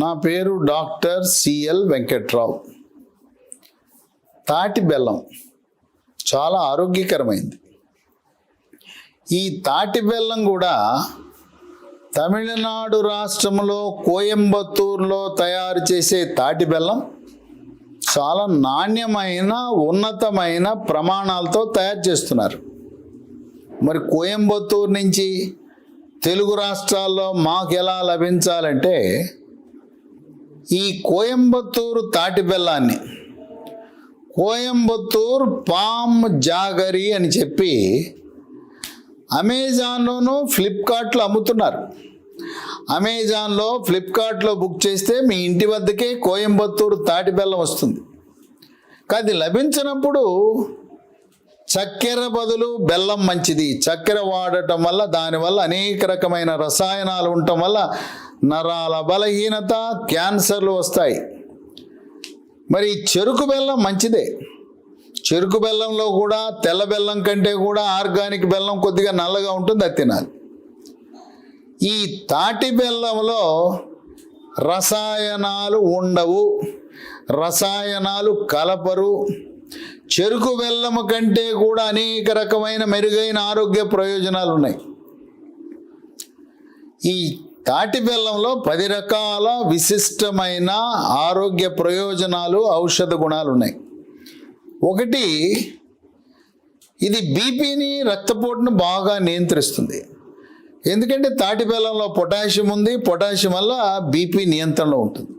నా పేరు doctor CL Venkatrao. తాటి బెల్లం చాలా ఆరోగ్యకరమైంది. ఈ తాటి బెల్లం కూడా తమిళనాడు రాష్ట్రంలో కోయంబత్తూరులో తయారు చేసే తాటి బెల్లం. చాలా నాణ్యమైన ఉన్నతమైన ప్రమాణాలతో తయారు చేస్తున్నారు. మరి కోయంబత్తూరు నుంచి తెలుగు రాష్ట్రాల్లో మాకు ఎలా లభించాలంటే ఈ కోయంబత్తూరు తాటి బెల్లాన్ని. కోయంబత్తూర్ పామ్ జాగరి అని చెప్పి అమెజాన్లోనూ ఫ్లిప్కార్ట్లో అమ్ముతున్నారు. అమెజాన్లో ఫ్లిప్కార్ట్లో బుక్ చేస్తే మీ ఇంటి వద్దకే కోయంబత్తూరు తాటి బెల్లం వస్తుంది. కానీ లభించినప్పుడు చక్కెర బదులు బెల్లం మంచిది. చక్కెర వాడటం వల్ల దానివల్ల అనేక రకమైన రసాయనాలు ఉండటం వల్ల నరాల బలహీనత క్యాన్సర్లు వస్తాయి. మరి చెరుకు బెల్లం మంచిదే. చెరుకు బెల్లంలో కూడా తెల్ల బెల్లం కంటే కూడా ఆర్గానిక్ బెల్లం కొద్దిగా నల్లగా ఉంటుంది అది తినాలి. ఈ తాటి బెల్లంలో రసాయనాలు ఉండవు. రసాయనాలు కలపరు. చెరుకు బెల్లము కంటే కూడా అనేక రకమైన మెరుగైన ఆరోగ్య ప్రయోజనాలు ఉన్నాయి ఈ తాటి బెల్లంలో పది రకాల విశిష్టమైన ఆరోగ్య ప్రయోజనాలు ఔషధ గుణాలు ఉన్నాయి ఒకటి ఇది బీపీని రక్తపోటును బాగా నియంత్రిస్తుంది. ఎందుకంటే తాటి బెల్లంలో పొటాషియం ఉంది పొటాషియం వల్ల బీపీ నియంత్రణలో ఉంటుంది.